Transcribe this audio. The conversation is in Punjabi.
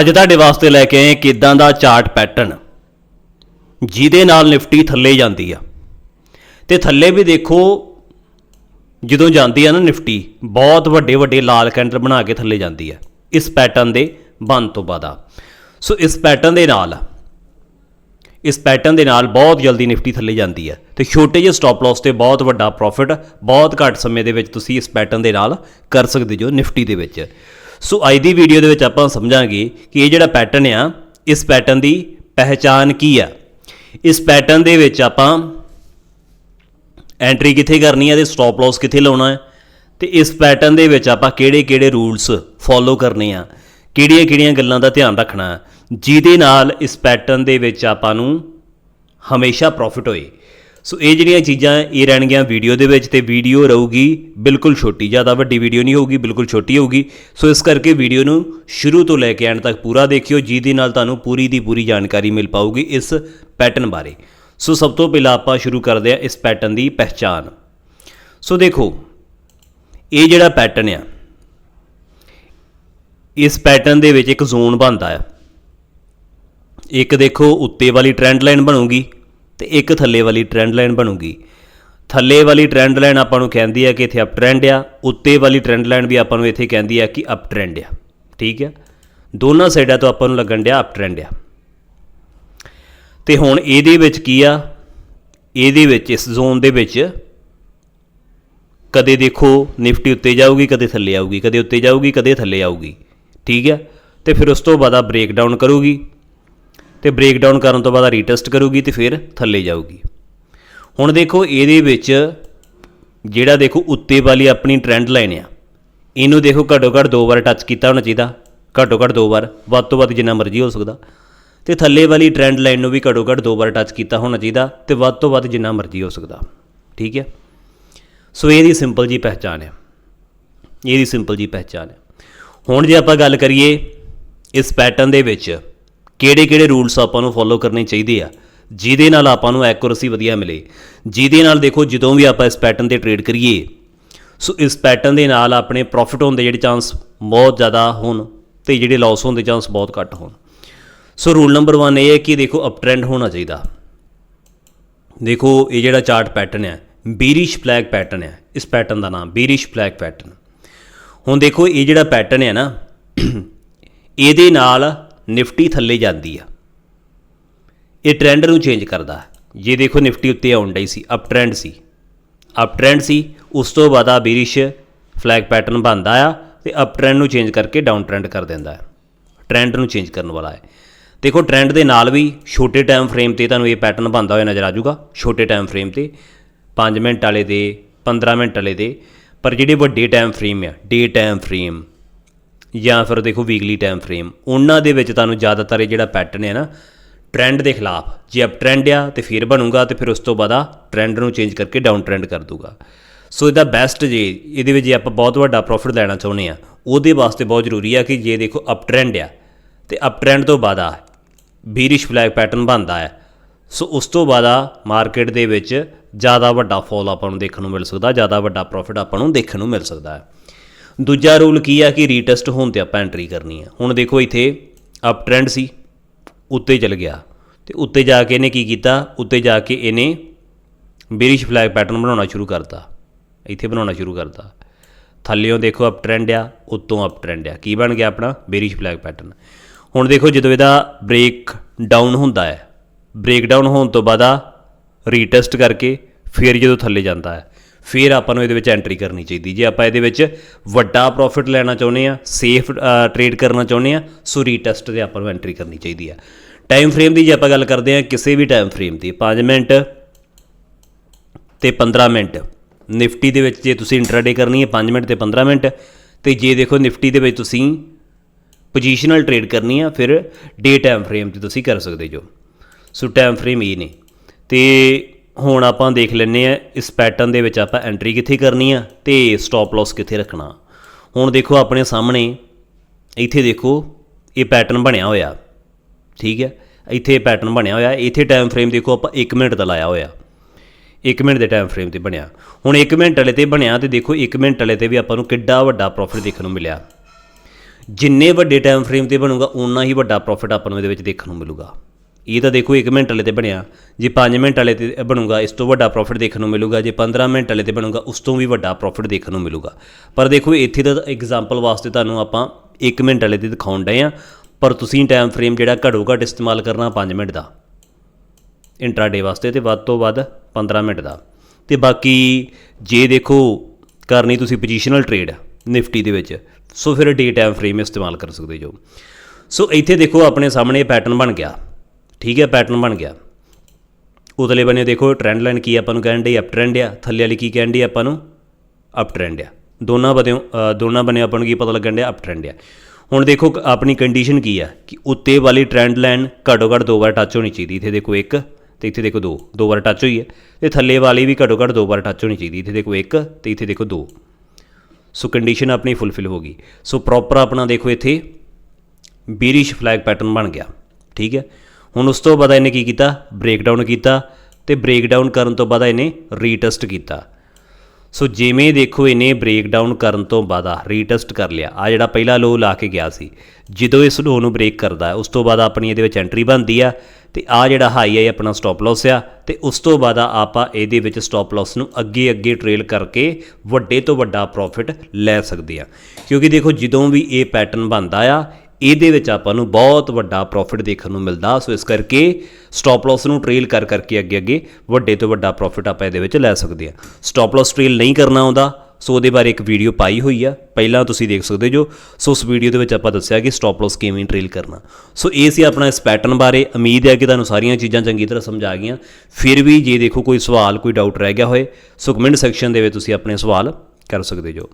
ਅੱਜ ਤੁਹਾਡੇ ਵਾਸਤੇ ਲੈ ਕੇ ਆਏ ਕਿਦਾਂ ਦਾ ਚਾਰਟ ਪੈਟਰਨ? ਜਿਹਦੇ ਨਾਲ ਨਿਫਟੀ ਥੱਲੇ ਜਾਂਦੀ ਆ। ਤੇ ਥੱਲੇ ਵੀ ਦੇਖੋ, ਜਦੋਂ ਜਾਂਦੀ ਆ ਨਾ ਨਿਫਟੀ, ਬਹੁਤ ਵੱਡੇ ਵੱਡੇ ਲਾਲ ਕੈਂਡਲ ਬਣਾ ਕੇ ਥੱਲੇ ਜਾਂਦੀ ਆ। ਇਸ ਪੈਟਰਨ ਦੇ ਬੰਦ ਤੋਂ ਬਾਅਦ ਆ। ਸੋ ਇਸ ਪੈਟਰਨ ਦੇ ਨਾਲ ਇਸ ਪੈਟਰਨ ਦੇ ਨਾਲ ਬਹੁਤ ਜਲਦੀ ਨਿਫਟੀ ਥੱਲੇ ਜਾਂਦੀ ਹੈ ਤੇ ਛੋਟੇ ਜਿਹੇ ਸਟਾਪ ਲਾਸ ਤੇ ਬਹੁਤ ਵੱਡਾ ਪ੍ਰੋਫਿਟ ਬਹੁਤ ਘੱਟ ਸਮੇਂ ਦੇ ਵਿੱਚ ਤੁਸੀਂ ਇਸ ਪੈਟਰਨ ਦੇ ਨਾਲ ਕਰ ਸਕਦੇ ਜੋ ਨਿਫਟੀ ਦੇ ਵਿੱਚ। ਸੋ ਅੱਜ ਦੀ ਵੀਡੀਓ ਦੇ ਵਿੱਚ ਆਪਾਂ ਸਮਝਾਂਗੇ ਕਿ ਇਹ ਜਿਹੜਾ ਪੈਟਰਨ ਆ, ਇਸ ਪੈਟਰਨ ਦੀ ਪਹਿਚਾਨ ਕੀ ਆ। ਇਸ ਪੈਟਰਨ ਦੇ ਵਿੱਚ ਆਪਾਂ ਐਂਟਰੀ ਕਿੱਥੇ ਕਰਨੀ ਹੈ ਤੇ ਸਟਾਪ ਲਾਸ ਕਿੱਥੇ ਲਾਉਣਾ ਹੈ ਤੇ ਇਸ ਪੈਟਰਨ ਦੇ ਵਿੱਚ ਆਪਾਂ ਕਿਹੜੇ-ਕਿਹੜੇ ਰੂਲਸ ਫੋਲੋ ਕਰਨੇ ਆ, ਕਿਹੜੀਆਂ-ਕਿਹੜੀਆਂ ਗੱਲਾਂ ਦਾ ਧਿਆਨ ਰੱਖਣਾ ਜਿਹਦੇ ਨਾਲ ਇਸ ਪੈਟਰਨ ਦੇ ਵਿੱਚ ਆਪਾਂ ਨੂੰ ਹਮੇਸ਼ਾ ਪ੍ਰੋਫਿਟ ਹੋਏ। ਸੋ ਇਹ ਜਿਹੜੀਆਂ ਚੀਜ਼ਾਂ ਇਹ ਰਹਿਣਗੀਆਂ ਵੀਡੀਓ ਦੇ ਵਿੱਚ ਤੇ ਵੀਡੀਓ ਰਹੂਗੀ ਬਿਲਕੁਲ ਛੋਟੀ, ਜ਼ਿਆਦਾ ਵੱਡੀ ਵੀਡੀਓ ਨਹੀਂ ਹੋਊਗੀ, ਬਿਲਕੁਲ ਛੋਟੀ ਹੋਊਗੀ। ਸੋ ਇਸ ਕਰਕੇ ਵੀਡੀਓ ਨੂੰ ਸ਼ੁਰੂ ਤੋਂ ਲੈ ਕੇ ਐਂਡ ਤੱਕ ਪੂਰਾ ਦੇਖਿਓ, ਜਿਹਦੇ ਨਾਲ ਤੁਹਾਨੂੰ ਪੂਰੀ ਦੀ ਪੂਰੀ ਜਾਣਕਾਰੀ ਮਿਲ ਪਾਊਗੀ ਇਸ ਪੈਟਰਨ ਬਾਰੇ। ਸੋ ਸਭ ਤੋਂ ਪਹਿਲਾਂ ਆਪਾਂ ਸ਼ੁਰੂ ਕਰਦੇ ਹਾਂ ਇਸ ਪੈਟਰਨ ਦੀ ਪਹਿਚਾਨ ਸੋ ਦੇਖੋ, ਇਹ ਜਿਹੜਾ ਪੈਟਰਨ ਆ, ਇਸ ਪੈਟਰਨ ਦੇ ਵਿੱਚ ਇੱਕ ਜ਼ੋਨ ਬਣਦਾ ਆ। ਇੱਕ ਦੇਖੋ ਉੱਤੇ ਵਾਲੀ ਟ੍ਰੈਂਡ ਲਾਈਨ ਬਣੂਗੀ ਤੇ ਇੱਕ ਥੱਲੇ ਵਾਲੀ ਟ੍ਰੈਂਡ ਲਾਈਨ ਬਣੂਗੀ। ਥੱਲੇ ਵਾਲੀ ਟ੍ਰੈਂਡ ਲਾਈਨ ਆਪਾਂ ਨੂੰ ਕਹਿੰਦੀ ਆ ਕਿ ਇੱਥੇ ਅਪ ਟ੍ਰੈਂਡ ਆ, ਉੱਤੇ ਵਾਲੀ ਟ੍ਰੈਂਡ ਲਾਈਨ ਵੀ ਆਪਾਂ ਨੂੰ ਇੱਥੇ ਕਹਿੰਦੀ ਆ ਕਿ ਅਪ ਟ੍ਰੈਂਡ ਆ। ਠੀਕ ਆ? ਦੋਨਾਂ ਸਾਈਡਾਂ ਤੋਂ ਆਪਾਂ ਨੂੰ ਲੱਗਣ ਡਿਆ ਅਪ ਟ੍ਰੈਂਡ ਆ। ਤੇ ਹੁਣ ਇਹਦੇ ਵਿੱਚ ਕੀ ਆ? ਇਹਦੇ ਵਿੱਚ, ਇਸ ਜ਼ੋਨ ਦੇ ਵਿੱਚ ਕਦੇ ਦੇਖੋ ਨਿਫਟੀ ਉੱਤੇ ਜਾਊਗੀ, ਕਦੇ ਥੱਲੇ ਆਊਗੀ, ਕਦੇ ਉੱਤੇ ਜਾਊਗੀ, ਕਦੇ ਥੱਲੇ ਆਊਗੀ। ਠੀਕ ਆ? ਤੇ ਫਿਰ ਉਸ ਤੋਂ ਬਾਅਦ ਆ ਬ੍ਰੇਕ ਡਾਊਨ ਕਰੂਗੀ। ਤੇ ਬ੍ਰੇਕਡਾਊਨ ਕਰਨ ਤੋਂ ਬਾਅਦ ਰੀਟੈਸਟ ਕਰੂਗੀ ਤੇ ਫਿਰ ਥੱਲੇ ਜਾਊਗੀ। ਹੁਣ ਦੇਖੋ, ਇਹਦੇ ਵਿੱਚ ਜਿਹੜਾ ਦੇਖੋ ਉੱਤੇ ਵਾਲੀ ਆਪਣੀ ਟ੍ਰੈਂਡ ਲਾਈਨ ਆ, ਇਹਨੂੰ ਦੇਖੋ ਘੱਟੋ ਘੱਟ ਦੋ ਵਾਰ ਟੱਚ ਕੀਤਾ ਹੋਣਾ ਚਾਹੀਦਾ, ਘੱਟੋ ਘੱਟ ਦੋ ਵਾਰ, ਵੱਧ ਤੋਂ ਵੱਧ ਜਿੰਨਾ ਮਰਜ਼ੀ ਹੋ ਸਕਦਾ। ਤੇ ਥੱਲੇ ਵਾਲੀ ਟ੍ਰੈਂਡ ਲਾਈਨ ਨੂੰ ਵੀ ਘੱਟੋ ਘੱਟ ਦੋ ਵਾਰ ਟੱਚ ਕੀਤਾ ਹੋਣਾ ਚਾਹੀਦਾ ਤੇ ਵੱਧ ਤੋਂ ਵੱਧ ਜਿੰਨਾ ਮਰਜ਼ੀ ਹੋ ਸਕਦਾ। ਠੀਕ ਹੈ? ਸੋ ਇਹਦੀ ਸਿੰਪਲ ਜੀ ਪਹਿਚਾਨ ਹੈ ਇਹਦੀ ਸਿੰਪਲ ਜੀ ਪਹਿਚਾਨ ਹੈ ਹੁਣ ਜੇ ਆਪਾਂ ਗੱਲ ਕਰੀਏ ਇਸ ਪੈਟਰਨ ਦੇ ਵਿੱਚ ਕਿਹੜੇ-ਕਿਹੜੇ ਰੂਲਸ ਆਪਾਂ ਨੂੰ ਫੋਲੋ ਕਰਨੇ ਚਾਹੀਦੇ ਆ, ਜਿਹਦੇ ਨਾਲ ਆਪਾਂ ਨੂੰ ਐਕੂਰੇਸੀ ਵਧੀਆ ਮਿਲੇ, ਜਿਹਦੇ ਨਾਲ ਦੇਖੋ ਜਦੋਂ ਵੀ ਆਪਾਂ ਇਸ ਪੈਟਰਨ ਤੇ ਟ੍ਰੇਡ ਕਰੀਏ, ਸੋ ਇਸ ਪੈਟਰਨ ਦੇ ਨਾਲ ਆਪਣੇ ਪ੍ਰੋਫਿਟ ਹੋਣ ਦੇ ਜਿਹੜੇ ਚਾਂਸ ਬਹੁਤ ਜ਼ਿਆਦਾ ਹੋਣ ਤੇ ਜਿਹੜੇ ਲਾਸ ਹੋਣ ਦੇ ਚਾਂਸ ਬਹੁਤ ਘੱਟ ਹੋਣ। ਸੋ ਰੂਲ ਨੰਬਰ 1 ਇਹ ਹੈ ਕਿ ਦੇਖੋ ਅਪ ਟ੍ਰੈਂਡ ਹੋਣਾ ਚਾਹੀਦਾ। ਦੇਖੋ ਇਹ ਜਿਹੜਾ ਚਾਰਟ ਪੈਟਰਨ ਹੈ ਬੀਰਿਸ਼ ਫਲੈਗ ਪੈਟਰਨ ਹੈ, ਇਸ ਪੈਟਰਨ ਦਾ ਨਾਮ ਬੀਰਿਸ਼ ਫਲੈਗ ਪੈਟਰਨ ਹੁਣ ਦੇਖੋ ਇਹ ਜਿਹੜਾ ਪੈਟਰਨ ਹੈ ਨਾ, ਇਹਦੇ ਨਾਲ ਨਿਫਟੀ ਥੱਲੇ ਜਾਂਦੀ ਆ। ਇਹ ਟ੍ਰੈਂਡ ਨੂੰ ਚੇਂਜ ਕਰਦਾ ਜੇ ਦੇਖੋ ਨਿਫਟੀ ਉੱਤੇ ਆਉਣ ਡਈ ਸੀ ਅਪ ਟ੍ਰੈਂਡ ਸੀ। ਅਪ ਟ੍ਰੈਂਡ ਸੀ, ਉਸ ਤੋਂ ਬਾਅਦ ਆ ਬੀਰਿਸ਼ ਫਲੈਗ ਪੈਟਰਨ ਬਣਦਾ ਆ ਤੇ ਅਪ ਟ੍ਰੈਂਡ ਨੂੰ ਚੇਂਜ ਕਰਕੇ ਡਾਊਨ ਟ੍ਰੈਂਡ ਕਰ ਦਿੰਦਾ ਹੈ। ਟ੍ਰੈਂਡ ਨੂੰ ਚੇਂਜ ਕਰਨ ਵਾਲਾ ਹੈ। ਦੇਖੋ ਟ੍ਰੈਂਡ ਦੇ ਨਾਲ ਵੀ ਛੋਟੇ ਟਾਈਮ ਫਰੇਮ ਤੇ ਤੁਹਾਨੂੰ ਇਹ ਪੈਟਰਨ ਬਣਦਾ ਹੋਇਆ ਨਜ਼ਰ ਆ ਜਾਊਗਾ। ਛੋਟੇ ਟਾਈਮ ਫਰੇਮ ਤੇ 5 ਮਿੰਟ ਵਾਲੇ ਦੇ 15 ਮਿੰਟ ਵਾਲੇ ਦੇ। ਪਰ ਜਿਹੜੇ ਵੱਡੇ ਟਾਈਮ ਫਰੇਮ ਆ ਡੇ ਟਾਈਮ ਫਰੇਮ ਜਾਂ ਫਿਰ ਦੇਖੋ ਵੀਕਲੀ ਟਾਈਮ ਫਰੇਮ ਉਹਨਾਂ ਦੇ ਵਿੱਚ ਤੁਹਾਨੂੰ ਜ਼ਿਆਦਾਤਰ ਇਹ ਜਿਹੜਾ ਪੈਟਰਨ ਹੈ ਨਾ ਟ੍ਰੈਂਡ ਦੇ ਖਿਲਾਫ। ਜੇ ਅਪ ਟ੍ਰੈਂਡ ਆ ਤੇ ਫਿਰ ਬਣੂਗਾ ਤੇ ਫਿਰ ਉਸ ਤੋਂ ਬਾਅਦ ਆ ਟ੍ਰੈਂਡ ਨੂੰ ਚੇਂਜ ਕਰਕੇ ਡਾਊਨ ਟ੍ਰੈਂਡ ਕਰ ਦੂਗਾ। ਸੋ ਇਹਦਾ ਬੈਸਟ ਜੇ, ਇਹਦੇ ਵਿੱਚ ਜੇ ਆਪਾਂ ਬਹੁਤ ਵੱਡਾ ਪ੍ਰੋਫਿਟ ਲੈਣਾ ਚਾਹੁੰਦੇ ਆ, ਉਹਦੇ ਵਾਸਤੇ ਬਹੁਤ ਜ਼ਰੂਰੀ ਆ ਕਿ ਜੇ ਦੇਖੋ ਅਪ ਟ੍ਰੈਂਡ ਆ ਤੇ ਅਪ ਟ੍ਰੈਂਡ ਤੋਂ ਬਾਅਦ ਆ ਬੀਰਿਸ਼ ਫਲੈਗ ਪੈਟਰਨ ਬਣਦਾ ਹੈ। ਸੋ ਉਸ ਤੋਂ ਬਾਅਦ ਆ ਮਾਰਕੀਟ ਦੇ ਵਿੱਚ ਜ਼ਿਆਦਾ ਵੱਡਾ ਫਾਲ ਆਪਾਂ ਨੂੰ ਦੇਖਣ ਨੂੰ ਮਿਲ ਸਕਦਾ, ਜ਼ਿਆਦਾ ਵੱਡਾ ਪ੍ਰੋਫਿਟ ਆਪਾਂ ਨੂੰ ਦੇਖਣ ਨੂੰ ਮਿਲ ਸਕਦਾ ਹੈ। ਦੂਜਾ ਰੂਲ ਕੀ ਆ ਕਿ ਰੀਟੈਸਟ ਹੋਣ ਤੇ ਆਪਾਂ ਐਂਟਰੀ ਕਰਨੀ ਹੈ ਹੁਣ ਦੇਖੋ ਇੱਥੇ ਅਪ ਟ੍ਰੈਂਡ ਸੀ, ਉੱਤੇ ਚਲ ਗਿਆ। ਤੇ ਉੱਤੇ ਜਾ ਕੇ ਇਹਨੇ ਕੀ ਕੀਤਾ? ਉੱਤੇ ਜਾ ਕੇ ਇਹਨੇ ਬੇਰਿਸ਼ ਫਲੈਗ ਪੈਟਰਨ ਬਣਾਉਣਾ ਸ਼ੁਰੂ ਕਰਤਾ। ਇੱਥੇ ਬਣਾਉਣਾ ਸ਼ੁਰੂ ਕਰਤਾ। ਥੱਲਿਓਂ ਦੇਖੋ ਅਪ ਟ੍ਰੈਂਡ ਆ, ਉੱਤੋਂ ਅਪ ਟ੍ਰੈਂਡ ਆ। ਕੀ ਬਣ ਗਿਆ ਆਪਣਾ? ਬੇਰਿਸ਼ ਫਲੈਗ ਪੈਟਰਨ ਹੁਣ ਦੇਖੋ ਜਦੋਂ ਇਹਦਾ ਬ੍ਰੇਕ ਡਾਊਨ ਹੁੰਦਾ ਹੈ ਬ੍ਰੇਕ ਡਾਊਨ ਹੋਣ ਤੋਂ ਬਾਅਦ ਆ ਰੀਟੈਸਟ ਕਰਕੇ ਫਿਰ ਜਦੋਂ ਥੱਲੇ ਜਾਂਦਾ ਹੈ। ਫਿਰ ਆਪਾਂ ਨੂੰ ਇਹਦੇ ਵਿੱਚ ਐਂਟਰੀ ਕਰਨੀ ਚਾਹੀਦੀ। ਜੇ ਆਪਾਂ ਇਹਦੇ ਵਿੱਚ ਵੱਡਾ ਪ੍ਰੋਫਿਟ ਲੈਣਾ ਚਾਹੁੰਦੇ ਆ ਸੇਫ ਟ੍ਰੇਡ ਕਰਨਾ ਚਾਹੁੰਦੇ ਆ ਸੋ ਰੀਟੈਸਟ ਤੇ ਆਪਾਂ ਨੂੰ ਐਂਟਰੀ ਕਰਨੀ ਚਾਹੀਦੀ ਆ ਟਾਈਮ ਫਰੇਮ ਦੀ ਜੇ ਆਪਾਂ ਗੱਲ ਕਰਦੇ ਆ ਕਿਸੇ ਵੀ ਟਾਈਮ ਫਰੇਮ ਦੀ 5 ਮਿੰਟ ਤੇ 15 ਮਿੰਟ। ਨਿਫਟੀ ਦੇ ਵਿੱਚ ਜੇ ਤੁਸੀਂ ਇੰਟਰਾਡੇ ਕਰਨੀ ਹੈ 5 ਮਿੰਟ ਤੇ 15 ਮਿੰਟ। ਤੇ ਜੇ ਦੇਖੋ ਨਿਫਟੀ ਦੇ ਵਿੱਚ ਤੁਸੀਂ ਪੋਜੀਸ਼ਨਲ ਟ੍ਰੇਡ ਕਰਨੀ ਆ ਫਿਰ ਡੇ ਟਾਈਮ ਫਰੇਮ ਤੇ ਤੁਸੀਂ ਕਰ ਸਕਦੇ ਜੋ। ਸੋ ਟਾਈਮ ਫਰੇਮ ਇਹ ਨੇ। ਤੇ ਹੁਣ ਆਪਾਂ ਦੇਖ ਲੈਂਦੇ ਆ ਇਸ ਪੈਟਰਨ ਦੇ ਵਿੱਚ ਆਪਾਂ ਐਂਟਰੀ ਕਿੱਥੇ ਕਰਨੀ ਆ ਤੇ ਸਟਾਪ ਲਾਸ ਕਿੱਥੇ ਰੱਖਣਾ। ਹੁਣ ਦੇਖੋ ਆਪਣੇ ਸਾਹਮਣੇ, ਇੱਥੇ ਦੇਖੋ, ਇਹ ਪੈਟਰਨ ਬਣਿਆ ਹੋਇਆ। ਠੀਕ ਹੈ? ਇੱਥੇ ਪੈਟਰਨ ਬਣਿਆ ਹੋਇਆ। ਇੱਥੇ ਟਾਈਮ ਫਰੇਮ ਦੇਖੋ ਆਪਾਂ 1 ਮਿੰਟ ਦਾ ਲਾਇਆ ਹੋਇਆ। 1 ਮਿੰਟ ਦੇ ਟਾਈਮ ਫਰੇਮ ਤੇ ਬਣਿਆ। ਹੁਣ 1 ਮਿੰਟ ਵਾਲੇ ਤੇ ਬਣਿਆ ਤੇ ਦੇਖੋ 1 ਮਿੰਟ ਵਾਲੇ ਤੇ ਵੀ ਆਪਾਂ ਨੂੰ ਕਿੱਡਾ ਵੱਡਾ ਪ੍ਰੋਫਿਟ ਦੇਖਣ ਨੂੰ ਮਿਲਿਆ। ਜਿੰਨੇ ਵੱਡੇ ਟਾਈਮ ਫਰੇਮ ਤੇ ਬਣੂਗਾ ਉਨਾ ਹੀ ਵੱਡਾ ਪ੍ਰੋਫਿਟ ਆਪਾਂ ਨੂੰ ਇਹਦੇ ਵਿੱਚ ਦੇਖਣ ਨੂੰ ਮਿਲੂਗਾ। ਇਹ ਤਾਂ ਦੇਖੋ 1 ਮਿੰਟ ਵਾਲੇ ਤੇ ਬਣਿਆ। ਜੇ 5 ਮਿੰਟ ਵਾਲੇ ਤੇ ਬਣੂਗਾ, ਇਸ ਤੋਂ ਵੱਡਾ ਪ੍ਰੋਫਿਟ ਦੇਖਣ ਨੂੰ ਮਿਲੂਗਾ। ਜੇ 15 ਮਿੰਟ ਵਾਲੇ ਤੇ ਬਣੂਗਾ, ਉਸ ਤੋਂ ਵੀ ਵੱਡਾ ਪ੍ਰੋਫਿਟ ਦੇਖਣ ਨੂੰ ਮਿਲੂਗਾ। ਪਰ ਦੇਖੋ, ਇੱਥੇ ਤਾਂ ਐਗਜ਼ਾਮਪਲ ਵਾਸਤੇ ਤੁਹਾਨੂੰ ਆਪਾਂ 1 ਮਿੰਟ ਵਾਲੇ ਤੇ ਦਿਖਾਉਣ ਡਏ ਆ ਪਰ ਤੁਸੀਂ ਟਾਈਮ ਫਰੇਮ ਜਿਹੜਾ ਘੱਟੋ ਘੱਟ ਇਸਤੇਮਾਲ ਕਰਨਾ 5 ਮਿੰਟ ਦਾ। ਇੰਟਰਾਡੇ ਵਾਸਤੇ ਤੇ ਵੱਧ ਤੋਂ ਵੱਧ 15 ਮਿੰਟ ਦਾ। ਤੇ ਬਾਕੀ ਜੇ ਦੇਖੋ, ਕਰਨੀ ਤੁਸੀਂ ਪੋਜੀਸ਼ਨਲ ਟ੍ਰੇਡ ਨਿਫਟੀ ਦੇ ਵਿੱਚ, ਸੋ ਫਿਰ ਡੇ ਟਾਈਮ ਫਰੇਮ ਇਸਤੇਮਾਲ ਕਰ ਸਕਦੇ ਜੋ। ਸੋ ਇੱਥੇ ਦੇਖੋ, ਆਪਣੇ ਸਾਹਮਣੇ ਪੈਟਰਨ ਬਣ ਗਿਆ। ਠੀਕ ਹੈ ਪੈਟਰਨ ਬਣ ਗਿਆ। ਉਤਲੇ ਬੰਨੇ ਦੇਖੋ ਟ੍ਰੈਂਡ ਲਾਈਨ ਕੀ ਆਪਾਂ ਨੂੰ ਕਹਿਣ ਡਈ ਅਪ ਟ੍ਰੈਂਡ ਆ। ਥੱਲੇ ਵਾਲੀ ਕੀ ਕਹਿਣ ਡਈ ਆਪਾਂ ਨੂੰ? ਅਪ ਟ੍ਰੈਂਡ ਆ। ਦੋਨਾਂ ਬਦਿਓ ਦੋਨਾਂ ਬੰਨੇ ਆਪਾਂ ਨੂੰ ਕੀ ਪਤਾ ਲੱਗਣ ਡਿਆ ਅਪ ਟ੍ਰੈਂਡ ਆ। ਹੁਣ ਦੇਖੋ ਆਪਣੀ ਕੰਡੀਸ਼ਨ ਕੀ ਆ? ਕਿ ਉੱਤੇ ਵਾਲੀ ਟ੍ਰੈਂਡ ਲਾਈਨ ਘੱਟੋ ਘੱਟ ਦੋ ਵਾਰ ਟੱਚ ਹੋਣੀ ਚਾਹੀਦੀ। ਇੱਥੇ ਦੇਖੋ ਇੱਕ, ਤੇ ਇੱਥੇ ਦੇਖੋ ਦੋ। ਦੋ ਵਾਰ ਟੱਚ ਹੋਈ ਹੈ ਤੇ ਥੱਲੇ ਵਾਲੀ ਵੀ ਘੱਟੋ ਘੱਟ ਦੋ ਵਾਰ ਟੱਚ ਹੋਣੀ ਚਾਹੀਦੀ। ਇੱਥੇ ਦੇਖੋ ਇੱਕ, ਤੇ ਇੱਥੇ ਦੇਖੋ ਦੋ। ਸੋ ਕੰਡੀਸ਼ਨ ਆਪਣੀ ਫੁੱਲਫਿਲ ਹੋ ਗਈ। ਸੋ ਪ੍ਰੋਪਰ ਆਪਣਾ ਦੇਖੋ ਇੱਥੇ ਬੀਰਿਸ਼ ਫਲੈਗ ਪੈਟਰਨ ਬਣ ਗਿਆ। ਠੀਕ ਹੈ? ਹੁਣ ਉਸ ਤੋਂ ਬਾਅਦ ਇਹਨੇ ਕੀ ਕੀਤਾ? ਬ੍ਰੇਕਡਾਊਨ ਕੀਤਾ ਤੇ ਬ੍ਰੇਕਡਾਊਨ ਕਰਨ ਤੋਂ ਬਾਅਦ ਇਹਨੇ ਰੀਟੈਸਟ ਕੀਤਾ। ਸੋ ਜਿਵੇਂ ਦੇਖੋ ਇਹਨੇ ਬ੍ਰੇਕਡਾਊਨ ਕਰਨ ਤੋਂ ਬਾਅਦ ਆ ਰੀਟੈਸਟ ਕਰ ਲਿਆ। ਆ ਜਿਹੜਾ ਪਹਿਲਾ ਲੋ ਲਾ ਕੇ ਗਿਆ ਸੀ, ਜਦੋਂ ਇਸ ਲੋ ਨੂੰ ਬ੍ਰੇਕ ਕਰਦਾ, ਉਸ ਤੋਂ ਬਾਅਦ ਆਪਣੀ ਇਹਦੇ ਵਿੱਚ ਐਂਟਰੀ ਬਣਦੀ ਆ ਤੇ ਆ ਜਿਹੜਾ ਹਾਈ ਹੈ ਇਹ ਆਪਣਾ ਸਟਾਪ ਲਾਸ ਆ ਤੇ ਉਸ ਤੋਂ ਬਾਅਦ ਆਪਾਂ ਇਹਦੇ ਵਿੱਚ ਸਟਾਪ ਲਾਸ ਨੂੰ ਅੱਗੇ ਅੱਗੇ ਟ੍ਰੇਲ ਕਰਕੇ ਵੱਡੇ ਤੋਂ ਵੱਡਾ ਪ੍ਰੋਫਿਟ ਲੈ ਸਕਦੇ ਆ। ਕਿਉਂਕਿ ਦੇਖੋ ਜਦੋਂ ਵੀ ਇਹ ਪੈਟਰਨ ਬਣਦਾ ਆ ਇਹਦੇ ਵਿੱਚ ਆਪਾਂ ਨੂੰ ਬਹੁਤ ਵੱਡਾ ਪ੍ਰੋਫਿਟ ਦੇਖਣ ਨੂੰ ਮਿਲਦਾ। ਸੋ ਇਸ ਕਰਕੇ ਸਟਾਪ ਲਾਸ ਨੂੰ ਟ੍ਰੇਲ ਕਰ ਕਰਕੇ ਅੱਗੇ ਅੱਗੇ ਵੱਡੇ ਤੋਂ ਵੱਡਾ ਪ੍ਰੋਫਿਟ ਆਪਾਂ ਇਹਦੇ ਵਿੱਚ ਲੈ ਸਕਦੇ ਆ ਸਟਾਪ ਲਾਸ ਟ੍ਰੇਲ ਨਹੀਂ ਕਰਨਾ ਆਉਂਦਾ। ਸੋ ਉਹਦੇ ਬਾਰੇ ਇੱਕ ਵੀਡੀਓ ਪਾਈ ਹੋਈ ਆ। ਪਹਿਲਾਂ ਤੁਸੀਂ ਦੇਖ ਸਕਦੇ ਜੋ। ਸੋ ਉਸ ਵੀਡੀਓ ਦੇ ਵਿੱਚ ਆਪਾਂ ਦੱਸਿਆ ਕਿ ਸਟਾਪ ਲਾਸ ਕਿਵੇਂ ਟ੍ਰੇਲ ਕਰਨਾ। ਸੋ ਇਹ ਸੀ ਆਪਣਾ ਇਸ ਪੈਟਰਨ ਬਾਰੇ। ਉਮੀਦ ਹੈ ਕਿ ਤੁਹਾਨੂੰ ਸਾਰੀਆਂ ਚੀਜ਼ਾਂ ਚੰਗੀ ਤਰ੍ਹਾਂ ਸਮਝ ਆ ਗਈਆਂ। ਫਿਰ ਵੀ ਜੇ ਦੇਖੋ ਕੋਈ ਸਵਾਲ, ਕੋਈ ਡਾਊਟ ਰਹਿ ਗਿਆ ਹੋਏ, ਸੋ ਕਮੈਂਟ ਸੈਕਸ਼ਨ ਦੇ ਵਿੱਚ ਤੁਸੀਂ ਆਪਣੇ ਸਵਾਲ ਕਰ ਸਕਦੇ ਜੋ।